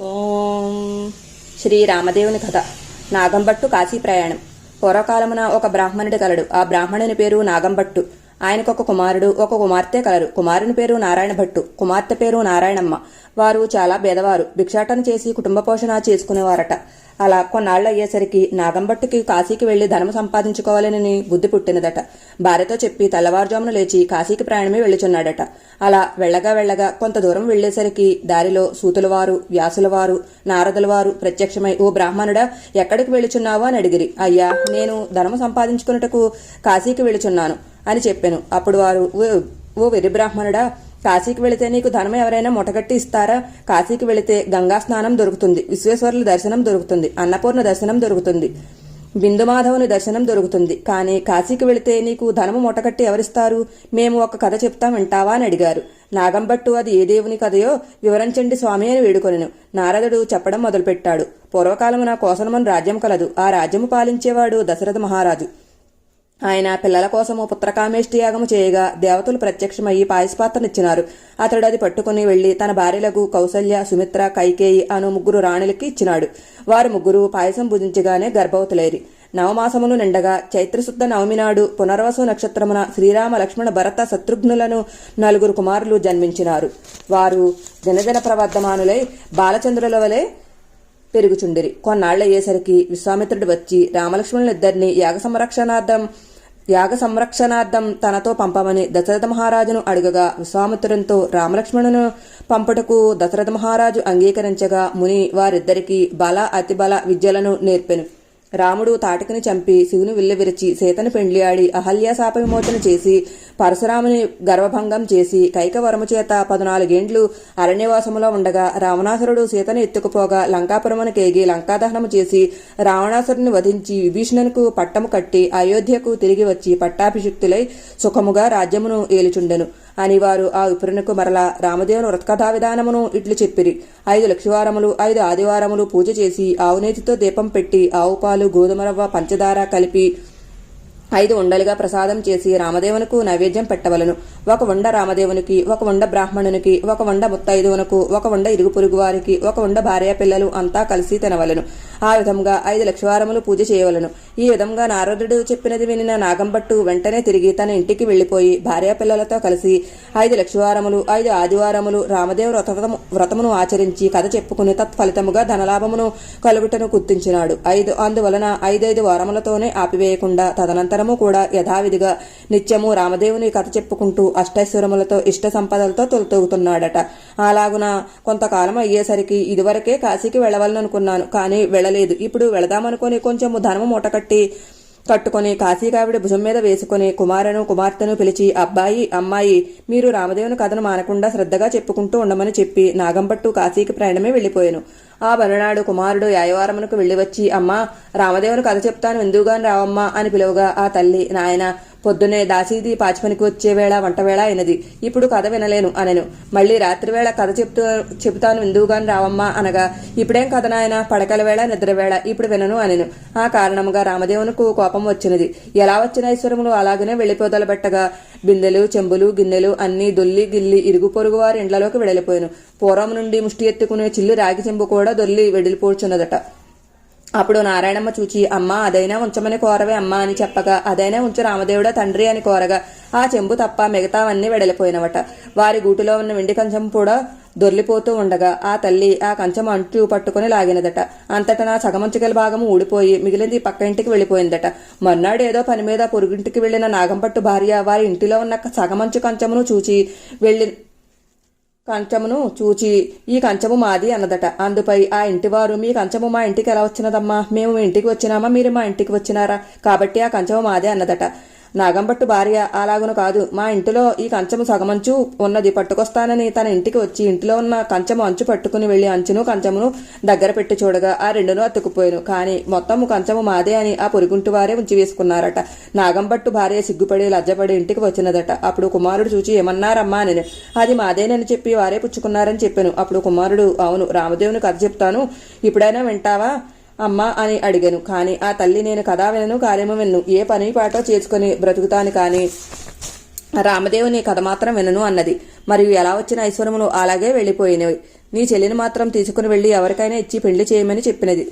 ఓం శ్రీ రామదేవుని కథ. నాగంభట్టు కాశీ ప్రయాణం. పూర్వకాలమున ఒక బ్రాహ్మణుడి కలడు. ఆ బ్రాహ్మణుని పేరు నాగంభట్టు. ఆయనకు ఒక కుమారుడు ఒక కుమార్తె కలరు. కుమారుని పేరు నారాయణ భట్టు కుమార్తె పేరు నారాయణమ్మ. వారు చాలా పేదవారు భిక్షాటన చేసి కుటుంబ పోషణ చేసుకునేవారట. అలా కొన్నాళ్ళు అయ్యేసరికి నాగంభట్టుకి కాశీకి వెళ్ళి ధనం సంపాదించుకోవాలని బుద్ధి పుట్టినదట. భార్యతో చెప్పి తెల్లవారుజామున లేచి కాశీకి ప్రయాణమే వెళ్ళుచున్నాడట. అలా వెళ్ళగా వెళ్ళగా కొంత దూరం వెళ్ళేసరికి దారిలో సూతులవారు వ్యాసులవారు నారదులవారు ప్రత్యక్షమై ఓ బ్రాహ్మణుడా ఎక్కడికి వెళుచున్నావు అని అడిగిరి. అయ్యా నేను ధనము సంపాదించుకున్నటకు కాశీకి వెళుచున్నాను అని చెప్పాను. అప్పుడు వారు "ఓ- ఓ వెర్రి బ్రాహ్మణుడా కాశీకి వెళితే నీకు ధనం ఎవరైనా ముటగట్టి ఇస్తారా? కాశీకి వెళితే గంగా స్నానం దొరుకుతుంది విశ్వేశ్వరుల దర్శనం దొరుకుతుంది అన్నపూర్ణ దర్శనం దొరుకుతుంది బిందుమాధవుని దర్శనం దొరుకుతుంది. కానీ కాశీకి వెళితే నీకు ధనము మూటకట్టి ఎవరిస్తారు? మేము ఒక కథ చెప్తాం వింటావా అని అడిగారు. నాగంబట్టు అది ఏ దేవుని కథయో వివరించండి స్వామి అని వేడుకొనెను. నారదుడు చెప్పడం మొదలుపెట్టాడు. పూర్వకాలమున కోసలమని రాజ్యం కలదు. ఆ రాజ్యము పాలించేవాడు దశరథ మహారాజు. ఆయన పిల్లల కోసము పుత్రకామేష్టి యాగము చేయగా దేవతలు ప్రత్యక్షమయ్యి పాయసపాత్రనిచ్చినారు. అతడు అది పట్టుకుని వెళ్ళి తన భార్యలకు కౌసల్య సుమిత్ర కైకేయి అను ముగ్గురు రాణులకి ఇచ్చినాడు. వారు ముగ్గురు పాయసం భుజించగానే గర్భవతులైరి. నవమాసములు నిండగా చైత్రశుద్ధ నవమి నాడు పునర్వసు నక్షత్రమున శ్రీరామ లక్ష్మణ భరత శత్రుఘ్నులను నలుగురు కుమారులు జన్మించినారు. వారు దినదిన ప్రవర్ధమానులై బాలచంద్రుల వలె పెరుగుచుండిరి. కొన్నాళ్ళయ్యేసరికి విశ్వామిత్రుడు వచ్చి రామలక్ష్మణులిద్దరిని యాగ సంరక్షణార్థం యాగ సంరక్షణార్థం తనతో పంపమని దశరథ మహారాజును అడుగగా విశ్వామిత్రునితో రామలక్ష్మణును పంపుటకు దశరథ మహారాజు అంగీకరించగా ముని వారిద్దరికీ బల అతిబల విద్యలను నేర్పెను. రాముడు తాటకిని చంపి శివుని విల్లవిరిచి సీతను పెండ్లియాడి ఆడి అహల్యాశాప విమోచన చేసి పరశురాముని గర్వభంగం చేసి కైకవరము చేత పద్నాలుగేండ్లు అరణ్యవాసములో ఉండగా రావణాసురుడు సీతను ఎత్తుకుపోగా లంకాపురమును కేగి లంకాదహనము చేసి రావణాసురుని వధించి విభీషణునకు పట్టము కట్టి అయోధ్యకు తిరిగి వచ్చి పట్టాభిషిక్తులై సుఖముగా రాజ్యమును ఏలుచుండెను. అని వారు ఆ విపురునకు మరల రామదేవుని వ్రతకథా విధానమును ఇట్లు చెప్పిరి. ఐదు లక్షవారములు ఐదు ఆదివారములు పూజ చేసి ఆవునేతితో దీపం పెట్టి ఆవు పాలు గోధుమ రవ్వ పంచదార కలిపి ఐదు ఉండలుగా ప్రసాదం చేసి రామదేవునకు నైవేద్యం పెట్టవలను. ఒక ఉండ రామదేవునికి ఒక ఉండ బ్రాహ్మణునికి ఒక ఉండ ముత్తైదువునకు ఒక ఉండ ఇరుగు పొరుగు వారికి ఒక ఉండ భార్య పిల్లలు అంతా కలిసి తినవలను. ఆ విధంగా ఐదు లక్షవారములు పూజ చేయవలను. ఈ విధంగా నారదుడు చెప్పినది వినిన నాగంబట్టు వెంటనే తిరిగి తన ఇంటికి వెళ్ళిపోయి భార్య పిల్లలతో కలిసి ఐదు లక్షవారములు ఐదు ఆదివారములు రామదేవ వ్రతము వ్రతమును ఆచరించి కథ చెప్పుకుని తత్ఫలితముగా ధనలాభమును కలుగుటను గుర్తించినాడు. ఐదు అందువలన ఐదైదు వారములతోనే ఆపివేయకుండా తదనంతరం అందరము కూడా యథావిధిగా నిత్యము రామదేవుని కథ చెప్పుకుంటూ అష్టైశ్వరములతో ఇష్ట సంపదలతో తొలతూగుతున్నాడట. అలాగున కొంతకాలం అయ్యేసరికి ఇదివరకే కాశీకి వెళ్ళవాలనుకున్నాను కానీ వెళ్ళలేదు. ఇప్పుడు వెళదామనుకుని కొంచెం ధనము మూటకట్టి కట్టుకొని కాశీకావిడ భుజం మీద వేసుకుని కుమారును కుమార్తెను పిలిచి అబ్బాయి అమ్మాయి మీరు రామదేవుని కథను మానకుండా శ్రద్ధగా చెప్పుకుంటూ ఉండమని చెప్పి నాగంపట్టు కాశీకి ప్రయాణమే వెళ్ళిపోయాను ఆ మరునాడు కుమారుడు యాయవారమునకు వెళ్ళి వచ్చి అమ్మా రామదేవుని కథ చెప్తాను ఎందుగాని రావమ్మా అని పిలువగా ఆ తల్లి నాయన పొద్దునే దాసీది పాచిపనికి వచ్చే వేళ వంట వేళ అయినది. ఇప్పుడు కథ వినలేను అనెను. మళ్ళీ రాత్రి వేళ కథ చెప్తూ చెబుతాను ఎందుగాని రావమ్మా అనగా ఇప్పుడేం కథ నాయన? పడకల వేళ నిద్ర వేళ ఇప్పుడు వినను అనెను. ఆ కారణముగా రామదేవునకు కోపం వచ్చినది. ఎలా వచ్చిన ఐశ్వర్యములు? అలాగనే వెళ్ళిపోదల పెట్టగా బిందెలు చెంబులు గిన్నెలు అన్నీ దొల్లి గిల్లి ఇరుగు పొరుగు వారి ఇండ్లలోకి వెడలిపోయాను. పూర్వం నుండి ముష్టి ఎత్తుకునే చిల్లు రాగి చెంబు కూడా దొల్లి వెడిలిపోచున్నదట. అప్పుడు నారాయణమ్మ చూచి అమ్మ అదైనా ఉంచమని కోరవే అమ్మ అని చెప్పగా అదైనా ఉంచు రామదేవుడా తండ్రి అని కోరగా ఆ చెంబు తప్ప మిగతావన్నీ వెడలిపోయినవట. వారి గూటిలో ఉన్న వెండి కంచం కూడా దొర్లిపోతూ ఉండగా ఆ తల్లి ఆ కంచం అంటూ పట్టుకుని లాగినదట. అంతటా నా సగమంచుకల భాగం ఊడిపోయి మిగిలింది పక్క ఇంటికి వెళ్ళిపోయిందట. మర్నాడు ఏదో పని మీద పొరుగింటికి వెళ్ళిన నాగంపట్టు భార్య వారి ఇంటిలో ఉన్న సగమంచు కంచమును చూచి వెళ్ళి కంచమును చూచి ఈ కంచము మాది అన్నదట. అందుపై ఆ ఇంటివారు మీ కంచము మా ఇంటికి ఎలా వచ్చినదమ్మా? మేము మీ ఇంటికి వచ్చినామా? మీరు మా ఇంటికి వచ్చినారా? కాబట్టి ఆ కంచము మాదే అన్నదట. నాగంపట్టు భార్య అలాగును కాదు. మా ఇంటిలో ఈ కంచము సగమంచు ఉన్నది. పట్టుకొస్తానని తన ఇంటికి వచ్చి ఇంటిలో ఉన్న కంచము అంచు పట్టుకుని వెళ్ళి అంచును కంచమును దగ్గర పెట్టి చూడగా ఆ రెండును అతుకుపోయాను కానీ మొత్తము కంచము మాదే అని ఆ పొరుగుంటి వారే ఉంచి వేసుకున్నారట. నాగంపట్టు భార్య సిగ్గుపడి లజ్జపడి ఇంటికి వచ్చినదట. అప్పుడు కుమారుడు చూచి ఏమన్నారమ్మా అని. అది మాదేనని చెప్పి వారే పుచ్చుకున్నారని చెప్పాను. అప్పుడు కుమారుడు అవును రామదేవుని కథ చెప్తాను. ఇప్పుడైనా వింటావా? అమ్మా అని అడిగాను. కానీ ఆ తల్లి నేను కథా వినను కార్యము విన్ను. ఏ పని పాటో చేసుకుని బ్రతుకుతాను కానీ రామదేవుని కథ మాత్రం వినను అన్నది. మరియు ఎలా వచ్చిన ఐశ్వర్యములు అలాగే వెళ్ళిపోయినవి నీ చెల్లిని మాత్రం తీసుకుని వెళ్ళి ఎవరికైనా ఇచ్చి పెళ్ళి చేయమని చెప్పినది.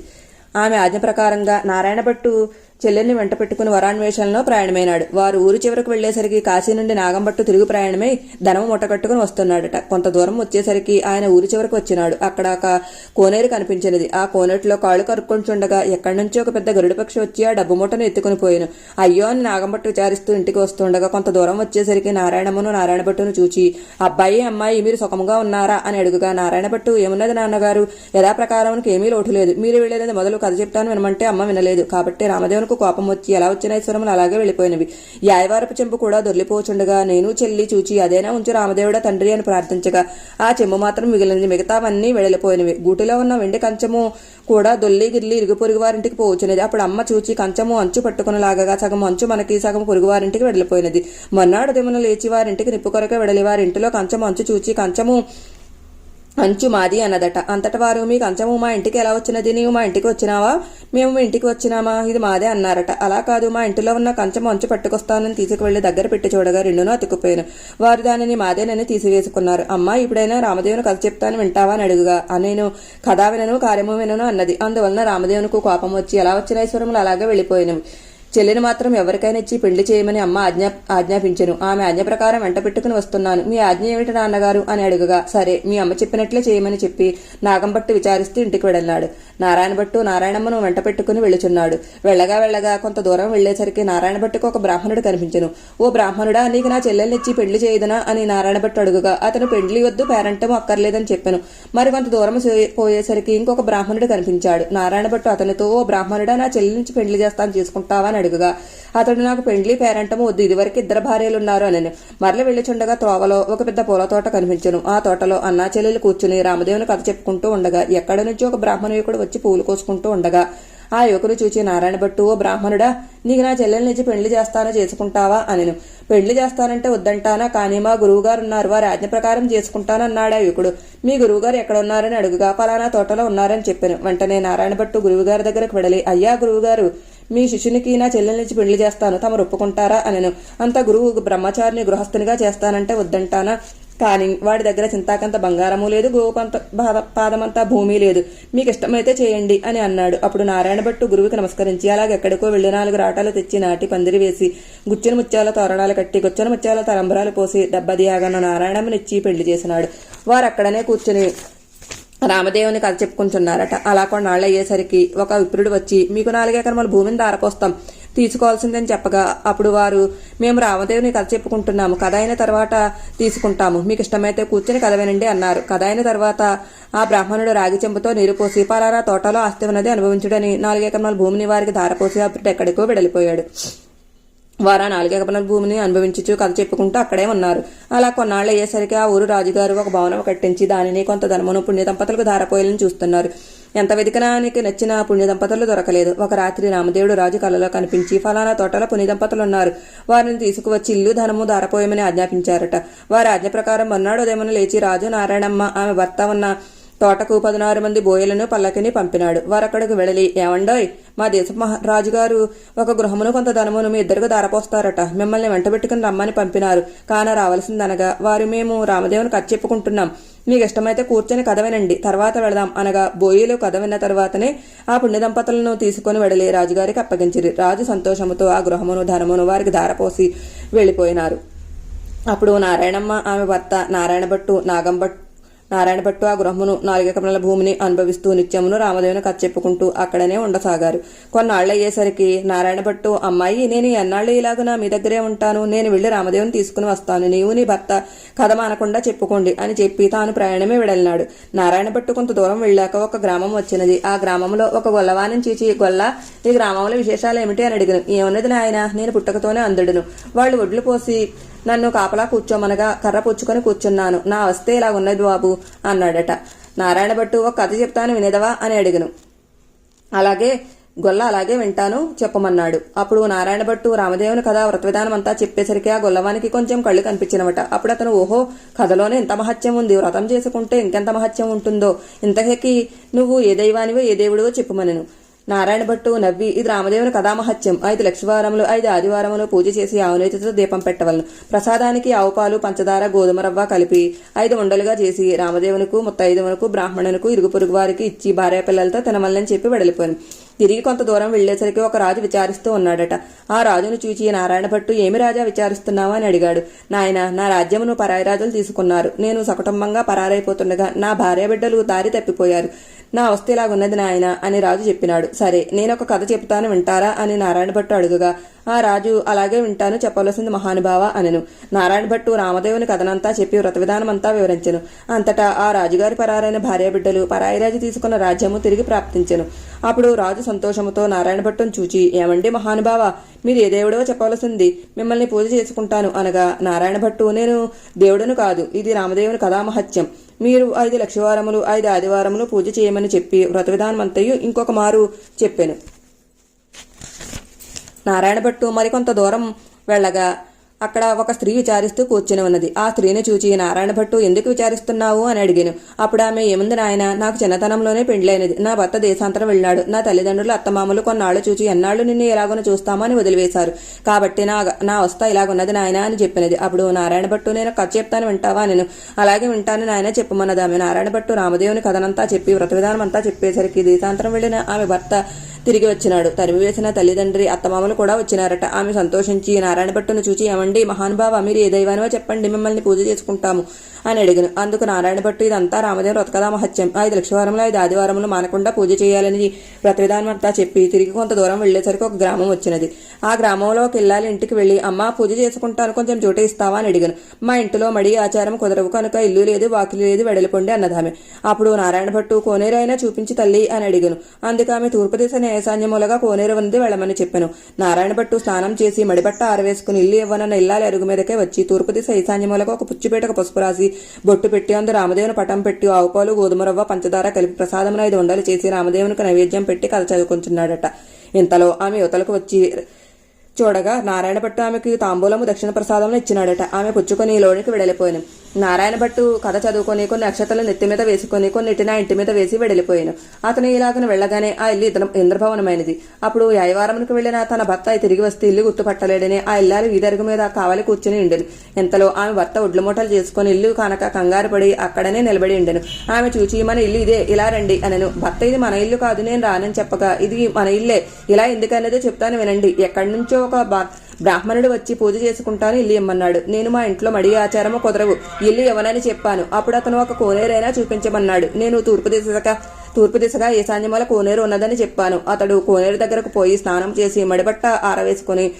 ఆమె ఆజ్ఞ ప్రకారంగా నారాయణ భట్టు చెల్లెల్ని వెంట పెట్టుకుని వరాన్వేషణలో ప్రయాణమైనాడు. వారు ఊరి చివరకు వెళ్ళేసరికి కాశీ నుండి నాగంపట్టు తిరుగు ప్రయాణమై ధనము మూటకట్టుకుని వస్తున్నాడట. కొంత దూరం వచ్చేసరికి ఆయన ఊరి చివరకు వచ్చినాడు. అక్కడ ఒక కోనేరు కనిపించినది. ఆ కోనేటిలో కాళ్ళు కరుక్కుంటుండగా ఎక్కడి నుంచో ఒక పెద్ద గరుడు పక్షి వచ్చి ఆ డబ్బు మూటను ఎత్తుకుని పోయాను. అయ్యో అని నాగంపట్టు విచారిస్తూ ఇంటికి వస్తుండగా కొంత దూరం వచ్చేసరికి నారాయణమును నారాయణభట్టును చూచి అబ్బాయి అమ్మాయి మీరు సుఖముగా ఉన్నారా? అని అడుగుగా నారాయణ భట్టు ఏమున్నది నాన్నగారు? యథాప్రకారానికి ఏమీ లోటు లేదు. మీరు వెళ్ళేది మొదలు కథ చెప్తాను వినమంటే అమ్మ వినలేదు. కాబట్టి రామదేవునికి కోపం వచ్చి ఎలా వచ్చిన ఐశ్వరములు అలాగే వెళ్ళిపోయినవి. యాయవారపు చెంపు కూడా దొర్లిపోచుండగా నేను చెల్లి చూచి అదేనా ఉంచు రామదేవుడ తండ్రి అని ప్రార్థించగా ఆ చెంబు మాత్రం మిగిలింది మిగతావన్నీ వెళ్ళిపోయినవి. గూటిలో ఉన్న వెండి కంచము కూడా దొల్లి గిల్లి ఇరుగు పొరుగు వారింటికి పోవచ్చున్నది అప్పుడు అమ్మ చూచి కంచము అంచు పట్టుకుని లాగగా సగం అంచు మనకి సగం పొరుగు వారింటికి వెళ్ళిపోయినది. మొన్నాడు దిమున లేచి వారింటికి నిప్పు కొరక వెడలి వారింటిలో కంచము అంచు చూచి కంచము అంచు మాది అన్నదట. అంతట వారు మీకు అంచము మా ఇంటికి ఎలా వచ్చినది? నీవు మా ఇంటికి వచ్చినావా? మేము మీ ఇంటికి వచ్చినామా? ఇది మాదే అన్నారట. అలా కాదు మా ఇంటిలో ఉన్న కంచము అంచు పట్టుకొస్తానని తీసుకువెళ్ళి దగ్గర పెట్టి చూడగా రెండునూ అతుక్కుపోయాను. వారు దానిని మాదేనని తీసివేసుకున్నారు. అమ్మా ఇప్పుడైనా రామదేవుని కథ చెప్తాను వింటావా అని అడుగుగా. నేను కథా వినను కార్యము వినను అన్నది. అందువలన రామదేవునికి కోపం వచ్చి ఎలా వచ్చిన ఐశ్వర్యములు అలాగే వెళ్ళిపోయినవి చెల్లిని మాత్రం ఎవరికైనా ఇచ్చి పెళ్ళి చేయమని అమ్మ ఆజ్ఞా ఆజ్ఞాపించెను. ఆమె ఆజ్ఞ ప్రకారం వెంట పెట్టుకుని వస్తున్నాను. మీ ఆజ్ఞ ఏమిటి నాన్నగారు? అని అడుగుగా సరే మీ అమ్మ చెప్పినట్లే చేయమని చెప్పి నాగంభట్టు విచారిస్తూ ఇంటికి వెళ్ళాడు. నారాయణ భట్టు నారాయణమ్మను వెంట పెట్టుకుని వెళ్ళుచున్నాడు. వెళ్ళగా వెళ్ళగా కొంత దూరం వెళ్ళేసరికి నారాయణ భట్టుకు ఒక బ్రాహ్మణుడు కనిపించెను. ఓ బ్రాహ్మణుడా నీకు నా చెల్లెల్నిచ్చి పెళ్ళి చేయదనా? అని నారాయణ భట్టు అడుగుగా అతను పెళ్ళి వద్దు పేరంటం అక్కర్లేదని చెప్పాను. మరి కొంత దూరం పోయేసరికి ఇంకొక బ్రాహ్మణుడు కనిపించాడు. నారాయణ భట్టు అతనితో ఓ బ్రాహ్మణుడా నా చెల్లి నుంచి పెళ్ళి చేస్తాను చేసుకుంటావా? అని అడుగుగా. అతడు నాకు పెండ్లి పేరంటము వద్దు ఇదివరకు ఇద్దరు భార్యలు ఉన్నారు అని మరల వెళ్ళిచుండగా త్రోవలో ఒక పెద్ద పూల తోట కనిపించను. ఆ తోటలో అన్నా చెల్లెలు కూర్చుని రామదేవుని కథ చెప్పుకుంటూ ఉండగా ఎక్కడి నుంచి ఒక బ్రాహ్మణ యువకుడు వచ్చి పూలు కోసుకుంటూ ఉండగా ఆ యువకుడు చూచి నారాయణ భట్టు ఓ బ్రాహ్మణుడా నీకు నా చెల్లెల నుంచి పెళ్ళి చేస్తానో చేసుకుంటావా? అనెను. పెళ్ళి చేస్తానంటే వద్దంటానా? కానీ మా గురువుగారు ఉన్నారు వారి ఆజ్ఞ ప్రకారం చేసుకుంటానన్నాడా యువకుడు. మీ గురువుగారు ఎక్కడ ఉన్నారని అడుగుగా పలానా తోటలో ఉన్నారని చెప్పాను. వెంటనే నారాయణ భట్టు గురువుగారి దగ్గరకు వెడలి అయ్యా గురువుగారు మీ శిష్యునికి నా చెల్లెల నుంచి పెళ్ళి చేస్తాను తమరు ఒప్పుకుంటారా అనెను. అంత గురువు బ్రహ్మచారిని గృహస్థునిగా చేస్తానంటే వద్దంటానా? కానీ వాడి దగ్గర చింతాకంత బంగారము లేదు గోపంత పాద- పాదమంతా భూమి లేదు. మీకు ఇష్టమైతే చేయండి అని అన్నాడు. అప్పుడు నారాయణ భట్టు గురువుకి నమస్కరించి అలాగెక్కడికో వెళ్ళి నాలుగు రాటాలు తెచ్చి నాటి పందిరి వేసి గుచ్చిన ముత్యాల తోరణాలు కట్టి గుచ్చిన ముత్యాల తరంబరాలు పోసి దెబ్బదియాగన్న నారాయణమ్మనిచ్చి పెళ్ళి చేసినాడు. వారు అక్కడనే కూర్చుని రామదేవుని కథ చెప్పుకుంటున్నారట. అలా కొన్నాళ్ళు అయ్యేసరికి ఒక విప్రుడు వచ్చి మీకు నాలుగెకరముల భూమిని దారపోస్తాం తీసుకోవాల్సిందని చెప్పగా అప్పుడు వారు మేము రామదేవుని కథ చెప్పుకుంటున్నాము. కథ అయిన తర్వాత తీసుకుంటాము. మీకు ఇష్టమైతే కూర్చొని కథ వినండి అన్నారు. కథ అయిన తర్వాత ఆ బ్రాహ్మణుడు రాగి చెంపుతో నీరు పోసి పలారా తోటలో ఆస్తి ఉన్నది అనుభవించుడని నాలుగెకరముల భూమిని వారికి దారపోసి అప్పుడు ఎక్కడికో వెడలిపోయాడు. వారా నాలుగెకరముల భూమిని అనుభవించుచు కథ చెప్పుకుంటూ అక్కడే ఉన్నారు. అలా కొన్నాళ్ళు అయ్యేసరికి ఆ ఊరు రాజుగారు ఒక భవనం కట్టించి దానిని కొంత ధనమును పుణ్య దంపతులకు ధారపోయాలని చూస్తున్నారు. ఎంత వెతికనానికి నచ్చిన పుణ్య దంపతులు దొరకలేదు. ఒక రాత్రి రామదేవుడు రాజు కలలో కనిపించి ఫలానా తోటలో పుణ్య దంపతులు ఉన్నారు వారిని తీసుకువచ్చి ఇల్లు ధనము ధారపోయమని ఆజ్ఞాపించారట. వారి ఆజ్ఞ ప్రకారం మర్నాడు ఉదయమున లేచి రాజు నారాయణమ్మ ఆమె భర్త ఉన్న తోటకు పదినారు మంది బోయలను పల్లకిని పంపినాడు. వారక్కడకు వెడలి ఏమండోయ్ మా దేశ రాజుగారు ఒక గృహమును కొంత ధనమును మీ ఇద్దరికి దారపోస్తారట మిమ్మల్ని వెంటబెట్టుకుని రమ్మని పంపినారు. కాన రావలసిందనగా వారు మేము రామదేవుని కథ చెప్పుకుంటున్నాం మీకు ఇష్టమైతే కూర్చొని కథ వినండి. తర్వాత వెళదాం. అనగా బోయిలు కథ విన్న తర్వాతనే ఆ పుణ్య దంపతులను తీసుకుని వెడలి రాజుగారికి అప్పగించిరి. రాజు సంతోషముతో ఆ గృహమును ధనమును వారికి దారపోసి వెళ్ళిపోయినారు అప్పుడు నారాయణమ్మ ఆమె భర్త నారాయణ భట్టు నాగంభట్టు నారాయణ భట్టు ఆ గృహమును నాలుగెకరముల భూమిని అనుభవిస్తూ నిత్యమును రామదేవుని కథ చెప్పుకుంటూ అక్కడనే ఉండసాగారు. కొన్నాళ్ళు అయ్యేసరికి నారాయణ భట్టు అమ్మాయి నేను ఎన్నాళ్ళు ఇలాగునా మీ దగ్గరే ఉంటాను? నేను వెళ్ళి రామదేవుని తీసుకుని వస్తాను. నీవు నీ భర్త కథ మానకుండా చెప్పుకోండి అని చెప్పి తాను ప్రయాణమే వెళ్ళినాడు నారాయణ భట్టు కొంత దూరం వెళ్ళాక ఒక గ్రామం వచ్చినది. ఆ గ్రామంలో ఒక గొల్లవాణిని చీచి గొల్ల ఈ గ్రామంలో విశేషాలు ఏమిటి అని అడిగిన. ఏమన్నది నాయన? నేను పుట్టకతోనే అందడును. వాళ్ళు ఒడ్లు పోసి నన్ను కాపలా కూర్చోమనగా కర్ర పుచ్చుకొని కూర్చున్నాను. నా వస్తే ఇలా ఉన్నది బాబు అన్నాడట. నారాయణ భట్టు ఒక కథ చెప్తాను వినేదవా అని అడిగను. అలాగే గొల్ల అలాగే వింటాను చెప్పమన్నాడు. అప్పుడు నారాయణ భట్టు రామదేవుని కథ వ్రతవిధానం అంతా చెప్పేసరికి ఆ గొల్లవానికి కొంచెం కళ్ళు కనిపించినవట. అప్పుడు అతను ఓహో కథలోనే ఇంత మహత్యం ఉంది. వ్రతం చేసుకుంటే ఇంకెంత మహత్యం ఉంటుందో. ఇంతకీ నువ్వు ఏ దైవానివో ఏ దేవుడివో చెప్పుమనను. నారాయణ భట్టు నవ్వి ఇది రామదేవుని కథామహత్యం. ఐదు లక్షవారములు ఐదు ఆదివారములు పూజ చేసి ఆవునేతితో దీపం పెట్టవలను. ప్రసాదానికి ఆవుపాలు పంచదార గోధుమ రవ్వ కలిపి ఐదు ఉండలుగా చేసి రామదేవునికి ముత్తైదువునకు బ్రాహ్మణునకు ఇరుగు పొరుగు వారికి ఇచ్చి భార్య పిల్లలతో తినమలని చెప్పి వెడలిపోయాను తిరిగి కొంత దూరం వెళ్ళేసరికి ఒక రాజు విచారిస్తూ ఉన్నాడట. ఆ రాజును చూచి నారాయణ భట్టు ఏమి రాజా విచారిస్తున్నావా? అని అడిగాడు. నాయన నా రాజ్యమును పరాయి రాజులు తీసుకున్నారు. నేను సకుటుంబంగా పరారైపోతుండగా నా భార్య బిడ్డలు దారి తప్పిపోయారు. నా అవస్థ ఇలాగున్నది నాయన? అని రాజు చెప్పినాడు. సరే నేను ఒక కథ చెప్తాను వింటారా? అని నారాయణ భట్టు అడుగుగా. ఆ రాజు అలాగే వింటాను చెప్పవలసింది మహానుభావ అనెను. నారాయణ భట్టు రామదేవుని కథనంతా చెప్పి వ్రత విధానమంతా వివరించెను. అంతటా ఆ రాజుగారి పరారైన భార్యాబిడ్డలు పరాయిరాజు తీసుకున్న రాజ్యము తిరిగి ప్రాప్తించెను. అప్పుడు రాజు సంతోషముతో నారాయణ భట్టును చూచి ఏమండి మహానుభావ? మీరు ఏ దేవుడో చెప్పవలసింది? మిమ్మల్ని పూజ చేసుకుంటాను అనగా నారాయణ భట్టు నేను దేవుడును కాదు. ఇది రామదేవుని కథామహత్యం. మీరు ఐదు లక్షవారములు ఐదు ఆదివారములు పూజ చేయమని చెప్పి వ్రత విధానమంతయు ఇంకొక మారు చెప్పాను. నారాయణ భట్టు మరికొంత దూరం వెళ్ళగా అక్కడ ఒక స్త్రీ విచారిస్తూ కూర్చుని ఉన్నది. ఆ స్త్రీని చూచి నారాయణ భట్టు ఎందుకు విచారిస్తున్నావు? అని అడిగాను. అప్పుడు ఆమె ఏముంది నాయన నాకు చిన్నతనంలోనే పెండ్లైనది. నా భర్త దేశాంతరం వెళ్ళాడు. నా తల్లిదండ్రులు అత్తమామలు కొన్నాళ్ళు చూచి ఎన్నాళ్ళు నిన్ను ఎలాగోనో చూస్తామని వదిలివేశారు. కాబట్టి నా నా వస్తా ఇలాగున్నది నాయన అని చెప్పినది. అప్పుడు నారాయణ భట్టు నేను కథ చెప్తాను వింటావా? నేను అలాగే వింటాను నాయన చెప్పమన్నది ఆమె. నారాయణ భట్టు రామదేవుని కథనంతా చెప్పి వ్రత విధానం అంతా చెప్పేసరికి దేశాంతరం వెళ్ళిన ఆమె భర్త తిరిగి వచ్చినాడు. తరిమి వేసిన తల్లిదండ్రి అత్తమామలు కూడా వచ్చినారట. ఆమె సంతోషించి నారాయణ భట్టును చూచి ఏమండి? మహానుభావ మీరు ఏ దైవానివో చెప్పండి. మిమ్మల్ని పూజ చేసుకుంటాము. అని అడిగాను. అందుకు నారాయణ భట్టు ఇదంతా రామదేవ వ్రతకథా మహత్యం. ఐదు లక్షవారంలో ఐదు ఆదివారంలో మానకుండా పూజ చేయాలని ప్రతిధానం అంతా చెప్పి తిరిగి కొంత దూరం వెళ్ళేసరికి ఒక గ్రామం వచ్చినది. ఆ గ్రామంలోకి వెళ్ళాలి ఇంటికి వెళ్ళి అమ్మ పూజ చేసుకుంటాను కొంచెం చోట ఇస్తావా? అని అడిగాను. మా ఇంటిలో మడి ఆచారం కుదరవు కనుక ఇల్లు లేదు వాకిలి లేదు వెడలిపొండి అన్నదామె. అప్పుడు నారాయణ భట్టు కోనేరు అయినా చూపించి తల్లి అని అడిగాను. అందుకు ఆమె తూర్పు దిశ న్యాయసాన్యములుగా కోనేరు ఉంది వెళ్ళమని చెప్పాను. నారాయణ భట్టు స్నానం చేసి మడిబట్ట ఆరవేసుకుని ఇల్లు ఇవ్వనన్న ఇల్లాలి అరుగు మీదకే వచ్చి తూర్పు దిశ ఈశాన్యములకు ఒక పుచ్చిపేటకు పసుపు రాసి బొట్టు పెట్టి అందు రామదేవుని పటం పెట్టి ఆవుపాలు గోధుమ రవ్వ పంచదార కలిపి ప్రసాదమున ఐదు ఉండలు చేసి రామదేవునికి నైవేద్యం పెట్టి కథ చదువుకుంటున్నాడట ఇంతలో ఆమె యువతలకు వచ్చి చూడగా నారాయణ భట్టు ఆమెకి తాంబూలము దక్షిణ ప్రసాదంలో ఇచ్చినాడట. ఆమె పుచ్చుకొని లోనికి విడలిపోయాను నారాయణ భట్టు కథ చదువుకొని కొన్ని అక్షతలు నెత్తి మీద వేసుకొని కొన్నిటిన ఇంటి మీద వేసి వెడలిపోయాను. అతను ఇలాగను వెళ్ళగానే ఆ ఇల్లు ఇతను ఇంద్రభవనమైనది. అప్పుడు యాయవారంకు వెళ్ళిన తన భర్త తిరిగి వస్తే ఇల్లు గుర్తుపట్టలేడని ఆ ఇల్లాలు వీధరుగు మీద కావాలి కూర్చుని ఉండెను. ఇంతలో ఆమె భర్త ఒడ్లు మూటలు చేసుకుని ఇల్లు కానక కంగారు పడి అక్కడనే నిలబడి ఉండెను. ఆమె చూచి మన ఇల్లు ఇదే ఇలా రండి అనను. భర్త ఇది మన ఇల్లు కాదు నేను రానని చెప్పగా ఇది మన ఇల్లే. ఇలా ఎందుకనేదో చెప్తాను వినండి. ఎక్కడి నుంచో ఒక బ్రాహ్మణుడు వచ్చి పూజ చేసుకుంటాను ఇల్లు ఇమ్మన్నాడు. నేను మా ఇంట్లో మడి ఆచారము కుదరవు. ఇల్లు ఇవ్వనని చెప్పాను. అప్పుడు అతను ఒక కోనేరైనా చూపించమన్నాడు. నేను తూర్పు దిశగా తూర్పు దిశగా ఈశాన్యమూల కోనేరు ఉన్నదని చెప్పాను. అతడు కోనేరు దగ్గరకు పోయి స్నానం చేసి మడిబట్ట ఆరవేసుకుని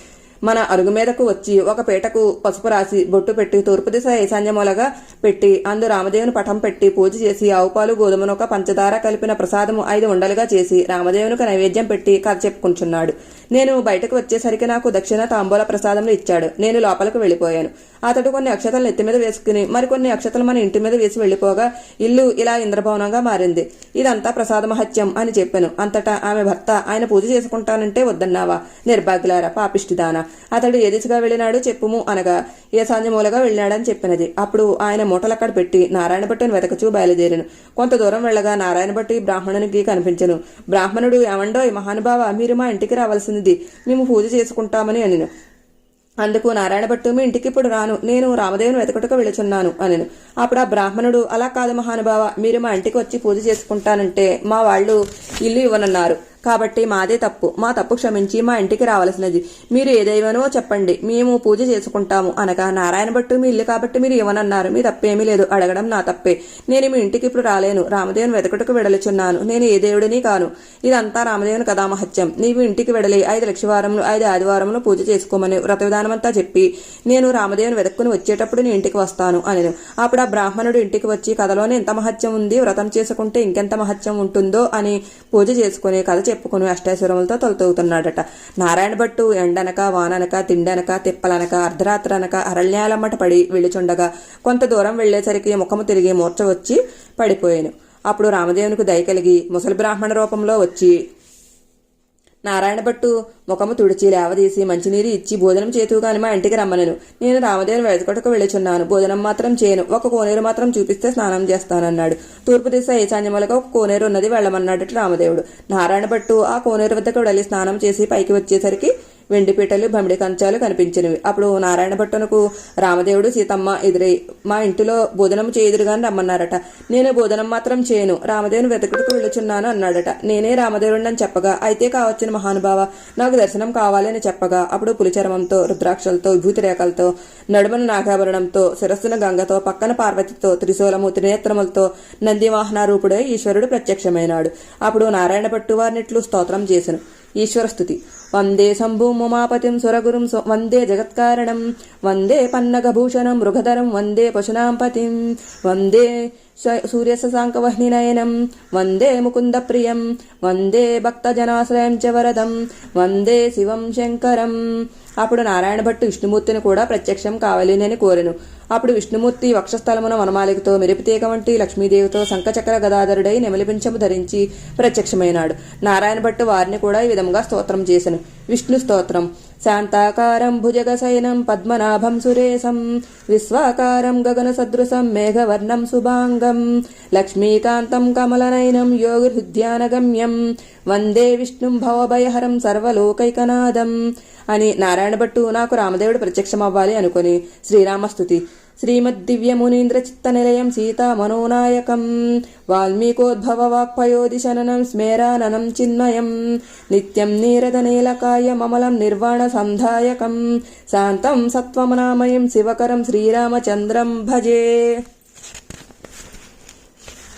మన అరుగు మీదకు వచ్చి ఒక పీటకు పసుపు రాసి బొట్టు పెట్టి తూర్పు దిశ ఈశాన్యమూలగా పెట్టి అందు రామదేవుని పటం పెట్టి పూజ చేసి ఆవుపాలు గోధుమనొక పంచదార కలిపిన ప్రసాదము ఐదు ఉండలుగా చేసి రామదేవునికి నైవేద్యం పెట్టి కథ చెప్పుకుంటున్నాడు. నేను బయటకు వచ్చేసరికి నాకు దక్షిణ తాంబూల ప్రసాదంలో ఇచ్చాడు. నేను లోపలికి వెళ్ళిపోయాను. అతడు కొన్ని అక్షతలు నెత్తి మీద వేసుకుని మరికొన్ని అక్షతలు మన ఇంటి మీద వేసి వెళ్ళిపోగా ఇల్లు ఇలా ఇంద్రభవనంగా మారింది. ఇదంతా ప్రసాద మహత్యం అని చెప్పాను. అంతటా ఆమె భర్త ఆయన పూజ చేసుకుంటానంటే వద్దన్నావా? నిర్భాగ్యులారా పాపిష్టిదానా. అతడు ఏ దిశగా వెళ్ళినాడు చెప్పుము అనగా ఏ సాంజమూలగా వెళ్ళినాడని చెప్పినది. అప్పుడు ఆయన మూటలక్కడ పెట్టి నారాయణ భట్టును వెతకచూ బయలుదేరాను. కొంత దూరం వెళ్ళగా నారాయణ భట్టి బ్రాహ్మణునికి కనిపించను. బ్రాహ్మణుడు ఏమండో మహానుభావ మీరు మా ఇంటికి రావాల్సింది మేము పూజ చేసుకుంటామని అనిను. అందుకు నారాయణ భట్టు మీ ఇంటికి ఇప్పుడు రాను. నేను రామదేవుని వెతకటకు వెళుచున్నాను అని అప్పుడు ఆ బ్రాహ్మణుడు అలా కాదు మహానుభావ మీరు మా ఇంటికి వచ్చి పూజ చేసుకుంటానంటే మా వాళ్ళు ఇల్లు ఇవ్వనన్నారు. కాబట్టి మాదే తప్పు. మా తప్పు క్షమించి మా ఇంటికి రావాల్సినది. మీరు ఏ చెప్పండి. మేము పూజ చేసుకుంటాము అనగా నారాయణ భట్టు మీ ఇల్లు కాబట్టి మీరు ఇవ్వనన్నారు. మీ తప్పేమీ లేదు. అడగడం నా తప్పే. నేను మీ ఇంటికి ఇప్పుడు రాలేను. రామదేవుని వెతకటకు వెడలుచున్నాను. నేను ఏ దేవుడిని కాను. ఇదంతా రామదేవుని కథామహత్యం. నీవు ఇంటికి వెడలి ఐదు లక్షవారంలో ఐదు ఆదివారంలో పూజ చేసుకోమని వ్రత విధానమంతా చెప్పి నేను రామదేవుని వెతుక్కుని వచ్చేటప్పుడు నీ ఇంటికి వస్తాను అని అప్పుడు ఆ బ్రాహ్మణుడు ఇంటికి వచ్చి కథలోనే ఎంత మహత్యం ఉంది? వ్రతం చేసుకుంటే ఇంకెంత మహత్యం ఉంటుందో? అని పూజ చేసుకునే కథ చెప్పుకుని అష్టాశ్వరములతో తొలతూగుతున్నాడట. నారాయణ భట్టు ఎండనక వాననక తిండనక తిప్పలనక అర్ధరాత్రనక అరణ్యాలమ్మట పడి వెళ్ళిచుండగా కొంత దూరం వెళ్ళేసరికి ముఖము తిరిగి మూర్చ వచ్చి పడిపోయాను. అప్పుడు రామదేవునికి దయ కలిగి ముసలి బ్రాహ్మణ రూపంలో వచ్చి నారాయణభట్టు ముఖము తుడిచి లేవదీసి మంచినీరు ఇచ్చి భోజనం చేతుగాని మా ఇంటికి రమ్మనను. నేను రామదేవుని వెతకొట్టుకు వెళ్ళుచున్నాను. భోజనం మాత్రం చేయను ఒక కోనేరు మాత్రం చూపిస్తే స్నానం చేస్తానన్నాడు. తూర్పు దిశ ఈశాన్యములకు ఒక కోనేరు ఉన్నది వెళ్ళమన్నాడు రామదేవుడు. నారాయణ భట్టు ఆ కోనేరు వద్దకు వెళ్ళి స్నానం చేసి పైకి వచ్చేసరికి వెండి పీటలు బమిడి కంచాలు కనిపించినవి. అప్పుడు నారాయణ భట్టునకు రామదేవుడు సీతమ్మ ఎదురై మా ఇంటిలో భోజనం చేయదురుగాని రమ్మన్నారట. నేను భోజనం మాత్రం చేయను. రామదేవుని వెతకుడుకు వెళ్ళుచున్నాను అన్నాడట. నేనే రామదేవుడిని అని చెప్పగా అయితే కావచ్చిన మహానుభావ. నాకు దర్శనం కావాలని చెప్పగా. అప్పుడు పులిచర్మంతో రుద్రాక్షలతో విభూతి రేఖలతో నడుమన నాగాభరణంతో శిరస్సున గంగతో పక్కన పార్వతితో త్రిశూలము త్రినేత్రములతో నందివాహనారూపుడై ఈశ్వరుడు ప్రత్యక్షమైనాడు. అప్పుడు నారాయణ పట్టు వారినిట్లు స్తోత్రం చేసెను. ఈశ్వరస్థుతి వందే శంభూముమాపతిం సురగురుం వందే జగత్కారణం వందే పన్నగభూషణం మృగధరం వందే పశునాంపతిం వందే శ- సూర్యశశాంకవహ్నినయనం వందే ముకుందప్రియం వందే భక్తజనాశ్రయం చ వరదం వందే శివం శంకరం అప్పుడు నారాయణ భట్టు విష్ణుమూర్తిని కూడా ప్రత్యక్షం కావాలని కోరెను అప్పుడు విష్ణుమూర్తి వక్షస్థలమున వనమాలికతో మెరిపితీగ వంటి లక్ష్మీదేవితో శంఖచక్ర గదాధరుడై నెమలిపించము ధరించి ప్రత్యక్షమైనాడు. నారాయణ భట్టు వారిని కూడా ఈ విధంగా స్తోత్రం చేశాను విష్ణు స్తోత్రం. శాంతాకారం భుజగశయనం పద్మనాభం సురేశం. విశ్వాకారం గగన సదృశం మేఘవర్ణం శుభాంగం లక్ష్మీకాంతం కమలనయనం యోగిహృద్యానగమ్యం. వందే విష్ణుం భవభయహరం సర్వలోకైకనాదం. అని నారాయణ భట్టు నాకు రామదేవుడు ప్రత్యక్షమవ్వాలి అనుకొని శ్రీరామస్తుతి శ్రీమద్దివ్యమునీంద్ర చిత్త నిలయం సీతా మనోనాయకం వాల్మీకోద్భవ వాక్పయోదిశననం స్మేరాననం చిన్మయం నిత్యం నీరద నీలకాయ మమలం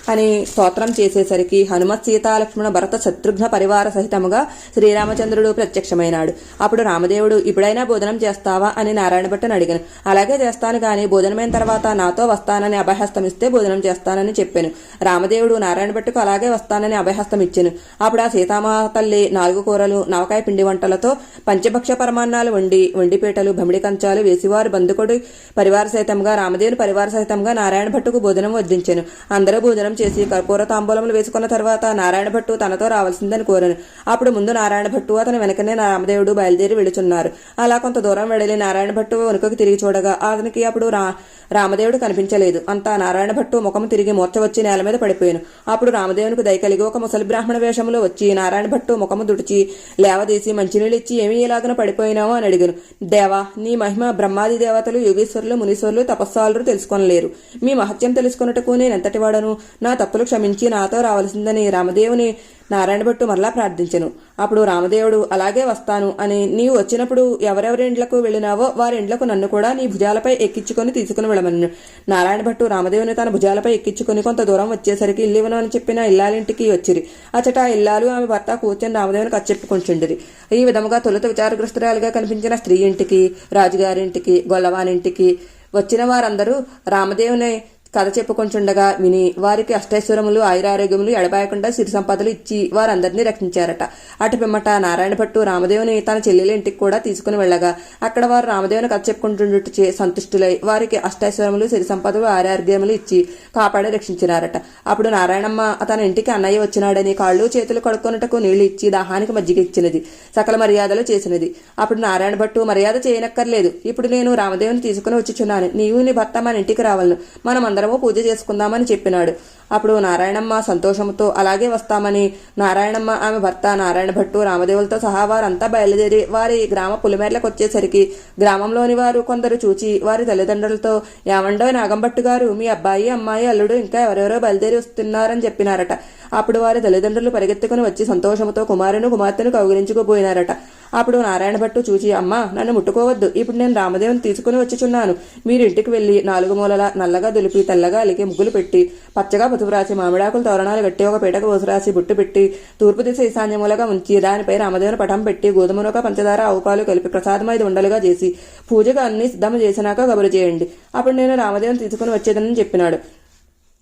అని స్తోత్రం చేసేసరికి హనుమత్ సీతాలక్ష్మణ భరత శత్రుఘ్న పరివార సహితముగా శ్రీరామచంద్రుడు ప్రత్యక్షమైనాడు. అప్పుడు రామదేవుడు ఇప్పుడైనా భోజనం చేస్తావా? అని నారాయణ భట్టుని అడిగాను. అలాగే చేస్తాను కానీ భోజనమైన తర్వాత నాతో వస్తానని అభయహస్తం ఇస్తే భోజనం చేస్తానని చెప్పాను. రామదేవుడు నారాయణ భట్టుకు అలాగే వస్తానని అభయహస్తం ఇచ్చాను అప్పుడు ఆ సీతామాతల్లి నాలుగు కూరలు నవకాయ పిండి వంటలతో పంచభక్ష పరమాన్నాలు వండి వండిపీటలు భమిడి కంచాలు వేసివారు బంధుకుడు పరివార సహితంగా రామదేవుని పరివార సహితంగా నారాయణ భట్టుకు భోజనం వడ్డించాను. అందరూ భోజనం చేసి కర్పూర తాంబూలములు వేసుకున్న తర్వాత నారాయణ భట్టు తనతో రావాల్సిందని కోరాను. అప్పుడు ముందు నారాయణ భట్టు అతని వెనకనే రామదేవుడు బయలుదేరి వెళుచున్నారు అలా కొంత దూరం వెళ్ళి నారాయణ భట్టు వెనుకకు తిరిగి చూడగా అతనికి అప్పుడు రా రామదేవుడు కనిపించలేదు. అంతా నారాయణ భట్టు ముఖం తిరిగి మూర్చ వచ్చి నేల మీద పడిపోయాను. అప్పుడు రామదేవునికి దయ కలిగి ఒక ముసలి బ్రాహ్మణ వేషంలో వచ్చి నారాయణ భట్టు ముఖము దుడిచి లేవదీసి మంచినీళ్ళు ఇచ్చి ఏమీ ఇలాగన పడిపోయినావు అని అడిగాను. దేవా నీ మహిమ బ్రహ్మాది దేవతలు యోగేశ్వరులు మునీశ్వరులు తపస్సాలు తెలుసుకోనలేరు. మీ మహత్యం తెలుసుకొనుటకు నేను ఎంతటి వాడను? నా నా తప్పులు క్షమించి నాతో రావలసిందని రామదేవుని నారాయణ భట్టు మరలా ప్రార్థించను. అప్పుడు రామదేవుడు అలాగే వస్తాను అని నీవు వచ్చినప్పుడు ఎవరెవరి ఇండ్లకు వెళ్ళినావో వారి ఇండ్లకు నన్ను కూడా నీ భుజాలపై ఎక్కించుకొని తీసుకుని వెళ్ళమని. నారాయణ భట్టు రామదేవుని తన భుజాలపై ఎక్కించుకొని కొంత దూరం వచ్చేసరికి ఇల్లివను అని చెప్పిన ఇల్లాలింటికి వచ్చిరి. అచ్చట ఇల్లాలు ఆమె భర్త కూర్చొని రామదేవునికి అచ్చెప్పుకుంటుండిరి ఈ విధముగా తొలుత విచారగ్రస్తురాలుగా కనిపించిన స్త్రీ ఇంటికి రాజుగారింటికి గొల్లవానింటికి వచ్చిన వారందరూ రామదేవుని కథ చెప్పుకుంటుండగా విని వారికి అష్టైశ్వరములు ఆయురారోగ్యములు ఎడబాయకుండా సిరి సంపదలు ఇచ్చి వారందరినీ రక్షించారట. అటు పిమ్మట నారాయణ భట్టు రామదేవుని తన చెల్లెల ఇంటికి కూడా తీసుకుని వెళ్ళగా అక్కడ వారు రామదేవుని కథ చెప్పుకుంటుండటచే సంతుష్టులై వారికి అష్టైశ్వరములు సిరి సంపదలు ఆయురారోగ్యములు ఇచ్చి కాపాడి రక్షించినారట. అప్పుడు నారాయణమ్మ తన ఇంటికి అన్నయ్య వచ్చినాడని కాళ్ళు చేతులు కడుక్కొనుటకు నీళ్ళు ఇచ్చి దాహానికి మజ్జిగ ఇచ్చినది సకల మర్యాదలు చేసినది. అప్పుడు నారాయణ భట్టు మర్యాద చేయనక్కర్లేదు. ఇప్పుడు నేను రామదేవుని తీసుకుని వచ్చుచున్నాను. నీవు నీ భర్త మన ఇంటికి రావాలను. మనం అందరము పూజ చేసుకుందామని చెప్పినాడు. అప్పుడు నారాయణమ్మ సంతోషంతో అలాగే వస్తామని నారాయణమ్మ ఆమె భర్త నారాయణ భట్టు రామదేవులతో సహా వారంతా బయలుదేరి వారి గ్రామ పులిమేర్లకు వచ్చేసరికి గ్రామంలోని వారు కొందరు చూచి వారి తల్లిదండ్రులతో ఏమండో నాగంభట్టు గారు మీ అబ్బాయి అమ్మాయి అల్లుడు ఇంకా ఎవరెవరో బయలుదేరి వస్తున్నారని చెప్పినారట. అప్పుడు వారి తల్లిదండ్రులు పరిగెత్తుకుని వచ్చి సంతోషంతో కుమారుని కుమార్తెను కౌగిలించుకుపోయినారట. అప్పుడు నారాయణ భట్టు చూచి అమ్మా నన్ను ముట్టుకోవద్దు. ఇప్పుడు నేను రామదేవుని తీసుకుని వచ్చుచున్నాను. మీరు ఇంటికి వెళ్ళి నాలుగు మూలల నల్లగా దులిపి తెల్లగా అలికి ముగ్గులు పెట్టి పచ్చగా పసుపురాసి మామిడాకులు తోరణాలు కట్టి ఒక పీటకు పోసురాసి బుట్టు పెట్టి తూర్పు దిశ ఈశాన్యములుగా ఉంచి దానిపై రామదేవుని పటం పెట్టి గోధుమ పంచదార ఆవుపాలు కలిపి ప్రసాదం ఉండలుగా చేసి పూజగా అన్ని సిద్ధం చేసినాక కబురు చేయండి. అప్పుడు నేను రామదేవుని తీసుకుని వచ్చేదని చెప్పినాడు.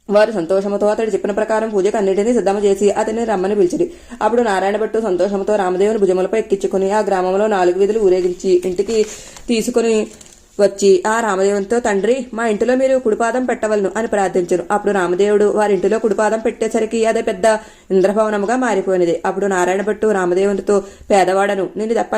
వారు సంతోషముతో అతడు చెప్పిన ప్రకారం పూజకు అన్నిటినీ సిద్ధము చేసి అతన్ని రమ్మని పిలిచిరి. అప్పుడు నారాయణ భట్టు సంతోషంతో రామదేవుని భుజములపై ఎక్కించుకుని ఆ గ్రామంలో నాలుగు వీధులు ఊరేగించి ఇంటికి తీసుకుని వచ్చి ఆ రామదేవునితో తండ్రి మా ఇంటిలో మీరు కుడిపాదం పెట్టవలను అని ప్రార్థించను. అప్పుడు రామదేవుడు వారి ఇంటిలో కుడిపాదం పెట్టేసరికి అదే పెద్ద ఇంద్రభవనముగా మారిపోయినది. అప్పుడు నారాయణ భట్టు రామదేవునితో పేదవాడను నేను తప్ప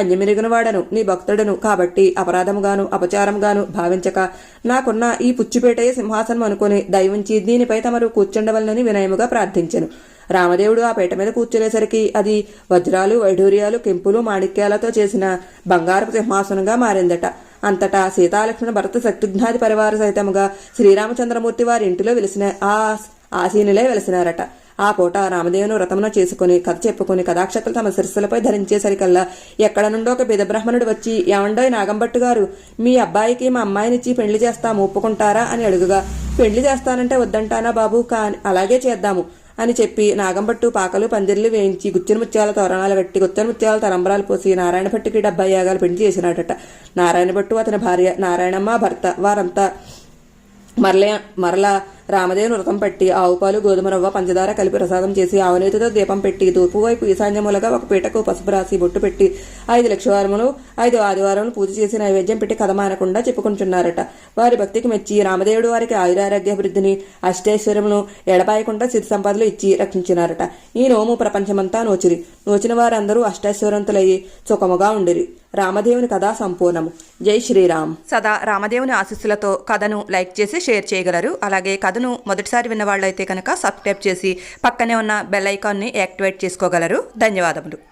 వాడను నీ భక్తుడను కాబట్టి అపరాధముగాను అపచారముగాను భావించక. నాకున్న ఈ పుచ్చిపేటయ్య సింహాసనం అనుకుని దయవుంచి దీనిపై తమరు కూర్చుండవలనని వినయముగా ప్రార్థించను. రామదేవుడు ఆ పీట మీద కూర్చునేసరికి అది వజ్రాలు వైఢూర్యాలు కెంపులు మాణిక్యాలతో చేసిన బంగారపు సింహాసనంగా మారిందట. అంతటా సీతాలక్ష్మణ భరత శక్తిఘ్నాది పరివార సహితముగా శ్రీరామచంద్రమూర్తి వారి ఇంటిలో వెలిసిన ఆ ఆసీనులే వెలిసినారట. ఆ పూట రామదేవుని వ్రతమున చేసుకుని కథ చెప్పుకుని కథాక్షతలు తమ శిరస్సులపై ధరించేసరికల్లా ఎక్కడ నుండో ఒక బిద బ్రాహ్మణుడు వచ్చి ఏమండోయ్ నాగంభట్టు గారు మీ అబ్బాయికి మా అమ్మాయినిచ్చి పెళ్ళి చేస్తాము ఒప్పుకుంటారా? అని అడుగుగా పెళ్ళి చేస్తానంటే వద్దంటానా బాబు? కా అలాగే చేద్దాము. అని చెప్పి నాగంపట్టు పాకలు పందిర్లు వేయించి గుచ్చిన ముత్యాల తోరణాలు కట్టి గుత్తన ముత్యాల తరంబరాలు పోసి నారాయణ భట్టుకి డెబ్బై యాగాలు పెళ్ళి చేసినాడట. నారాయణ భట్టు అతని భార్య నారాయణమ్మ భర్త వారంతా మరల మరలా రామదేవుని వ్రతం పెట్టి ఆవుపాలు గోధుమ రవ్వ పంచదార కలిపి ప్రసాదం చేసి ఆవునేతితో దీపం పెట్టి తూర్పు వైపు ఈశాన్యములుగా ఒక పీటకు పసుపు రాసి బొట్టు పెట్టి ఐదు లక్షవారములు ఐదు ఆదివారములు పూజ చేసి నైవేద్యం పెట్టి కథమానకుండా చెప్పుకుంటున్నారట. వారి భక్తికి మెచ్చి రామదేవుడు వారికి ఆయురారోగ్యాభివృద్ధిని అష్టైశ్వర్యమును ఎడపాయకుండా సిద్ధి సంపదలు ఇచ్చి రక్షించినారట. ఈ నోము ప్రపంచమంతా నోచిరి. నోచిన వారందరూ అష్టైశ్వర్యంతులయ్యి సుఖముగా ఉండిరి. రామదేవుని కథ సంపూర్ణము. జై శ్రీరామ్. సదా రామదేవుని ఆశీస్సులతో కథను లైక్ చేసి షేర్ చేయగలరు. అలాగే కథను మొదటిసారి విన్న వాళ్ళైతే కనుక సబ్స్క్రైబ్ చేసి పక్కనే ఉన్న బెల్ ఐకాన్ని యాక్టివేట్ చేసుకోగలరు. ధన్యవాదములు.